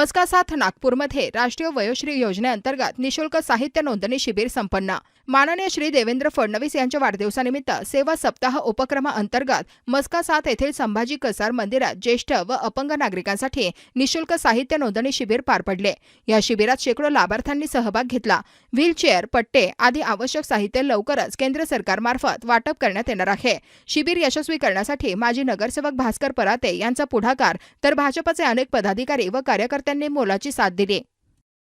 मस्का साथ नागपूरमध्ये राष्ट्रीय वयोश्री योजनेअंतर्गत निशुल्क साहित्य नोंदणी शिबिर संपन्न. माननीय श्री देवेंद्र फडणवीस यांच्या वाढदिवसानिमित्त सेवा सप्ताह उपक्रमाअंतर्गत मस्का साथ येथील संभाजी कसार मंदिरात ज्येष्ठ व अपंग नागरिकांसाठी निशुल्क साहित्य नोंदणी शिबिर पार पडले. या शिबिरात शेकडो लाभार्थ्यांनी सहभाग घेतला. व्हीलचेअर पट्टे आदी आवश्यक साहित्य लवकरच केंद्र सरकारमार्फत वाटप करण्यात येणार आहे. शिबिर यशस्वी करण्यासाठी माजी नगरसेवक भास्कर पराते यांचा पुढाकार तर भाजपचे अनेक पदाधिकारी व कार्यकर्ते कार्यकर्त्यांनी मोलाची साथ दिली.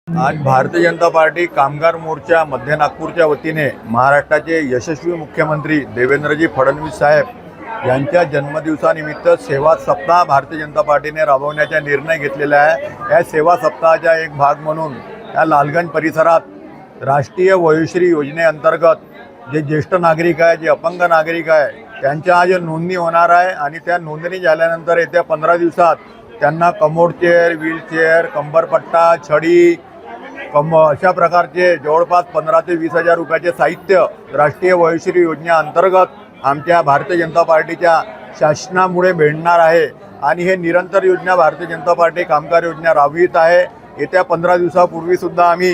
आज भारतीय जनता पार्टी कामगार मोर्चा मध्य नागपूरच्या वतीने महाराष्ट्राचे यशस्वी मुख्यमंत्री देवेंद्रजी फडणवीस साहेब यांच्या जन्मदिवसानिमित्त सेवा सप्ताह भारतीय जनता पार्टीने राबवण्याचा निर्णय घेतलेला आहे. या सेवा सप्ताहाचा एक भाग म्हणून या लालगंज परिसरात राष्ट्रीय वयोश्री योजनेअंतर्गत जे ज्येष्ठ नागरिक आहे जे अपंग नागरिक आहे त्यांच्या आज नोंदणी होणार आहे आणि त्या नोंदणी झाल्यानंतर येत्या पंधरा दिवसात त्यांना कमोड चेअर व्हीलचेअर कंबरपट्टा छडी कम अशा प्रकारचे जवळपास पंधरा ते वीस हजार रुपयाचे साहित्य राष्ट्रीय वयोश्री योजनेअंतर्गत आमच्या भारतीय जनता पार्टीच्या शासनामुळे भेटणार आहे. आणि हे निरंतर योजना भारतीय जनता पार्टी कामगार योजना राबवित आहे. येत्या पंधरा दिवसापूर्वीसुद्धा आम्ही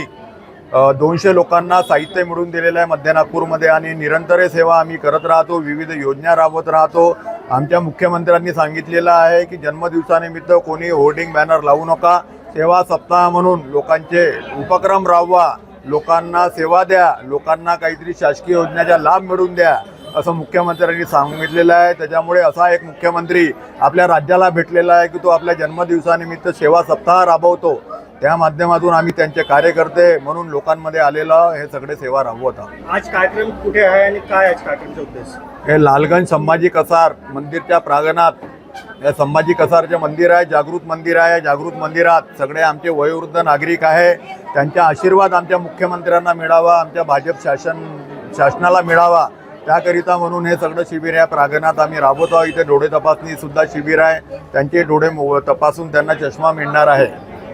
दोनशे लोकांना साहित्य मिळवून दिलेलं आहे मध्य नागपूरमध्ये. आणि निरंतर सेवा आम्ही करत राहतो. विविध योजना राबवत राहतो. आमच्या मुख्यमंत्र्यांनी सांगितलेलं आहे की जन्मदिवसानिमित्त कोणी होर्डिंग बॅनर लावू नका. सेवा सप्ताह म्हणून लोकांचे उपक्रम राबवा. लोकांना सेवा द्या. लोकांना काहीतरी शासकीय योजनेचा लाभ मिळवून द्या असं मुख्यमंत्र्यांनी सांगितलेलं आहे. त्याच्यामुळे असा एक मुख्यमंत्री आपल्या राज्याला भेटलेला आहे की तो आपल्या जन्मदिवसानिमित्त सेवा सप्ताह राबवतो. त्या माध्यमातून आम्ही त्यांचे कार्यकर्ते म्हणून लोकांमध्ये आलेलं हे सगळे सेवा राबवत आहोत. आज कार्यक्रम कुठे आहे आणि काय आहे कार्यक्रमचा उद्देश? हे लालगंज संभाजी कसार मंदिरच्या प्रांगणात हे संभाजी कसारचे मंदिर आहे जागृत मंदिर आहे जागृत मंदिरात सगळे आमचे वयोवृद्ध नागरिक आहे. त्यांचा आशीर्वाद आमच्या मुख्यमंत्र्यांना मिळावा आमच्या भाजप शासन शासनाला मिळावा. त्याकरिता म्हणून हे सगळं शिबिर या प्रांगणात आम्ही राबवतो. आहोत. इथे डोळे तपासणी सुद्धा शिबिर आहे. त्यांचे डोळे तपासून त्यांना चष्मा मिळणार आहे.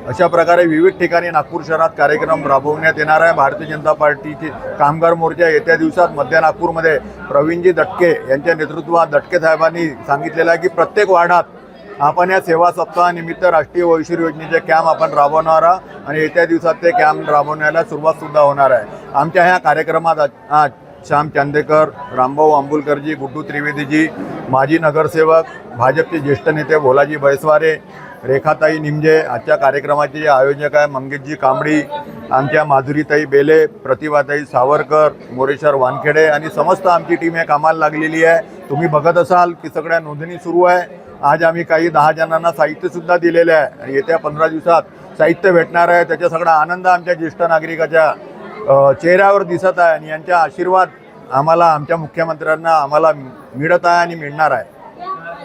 अशा प्रकारे विविध ठिकाणी नागपूर शहरात कार्यक्रम राबवण्यात येणार आहे. भारतीय जनता पार्टीचे कामगार मोर्चा येत्या दिवसात मध्य नागपूरमध्ये प्रवीणजी दटके यांच्या नेतृत्वात दटके साहेबांनी सांगितलेलं आहे की प्रत्येक वार्डात आपण या सेवा सप्ताहानिमित्त राष्ट्रीय वैश्विक योजनेचे कॅम्प आपण राबवणार आहोत आणि येत्या दिवसात ते कॅम्प राबवण्याला सुरुवात सुद्धा होणार आहे. आमच्या ह्या कार्यक्रमात आज- आज श्याम चांदेकर रामभाऊ आंबुलकरजी गुड्डू त्रिवेदीजी माजी नगरसेवक भाजपचे ज्येष्ठ नेते भोलाजी बैसवारे रेखाताई निमजे आजच्या कार्यक्रमाचे जे आयोजक आहे मंगेशजी कांबडी आमच्या माधुरीताई बेले प्रतिभाताई सावरकर मोरेश्वर वानखेडे आणि समस्त आमची टीम या कामाला लागलेली आहे. तुम्ही बघत असाल की सगळ्या नोंदणी सुरू आहे. आज आम्ही काही दहा जणांना साहित्यसुद्धा दिलेलं आहे आणि येत्या पंधरा दिवसात साहित्य भेटणार आहे. त्याचा सगळा आनंद आमच्या ज्येष्ठ नागरिकाच्या चेहऱ्यावर दिसत आहे आणि यांचा आशीर्वाद आम्हाला आमच्या मुख्यमंत्र्यांना आम्हाला मिळत आहे आणि मिळणार आहे.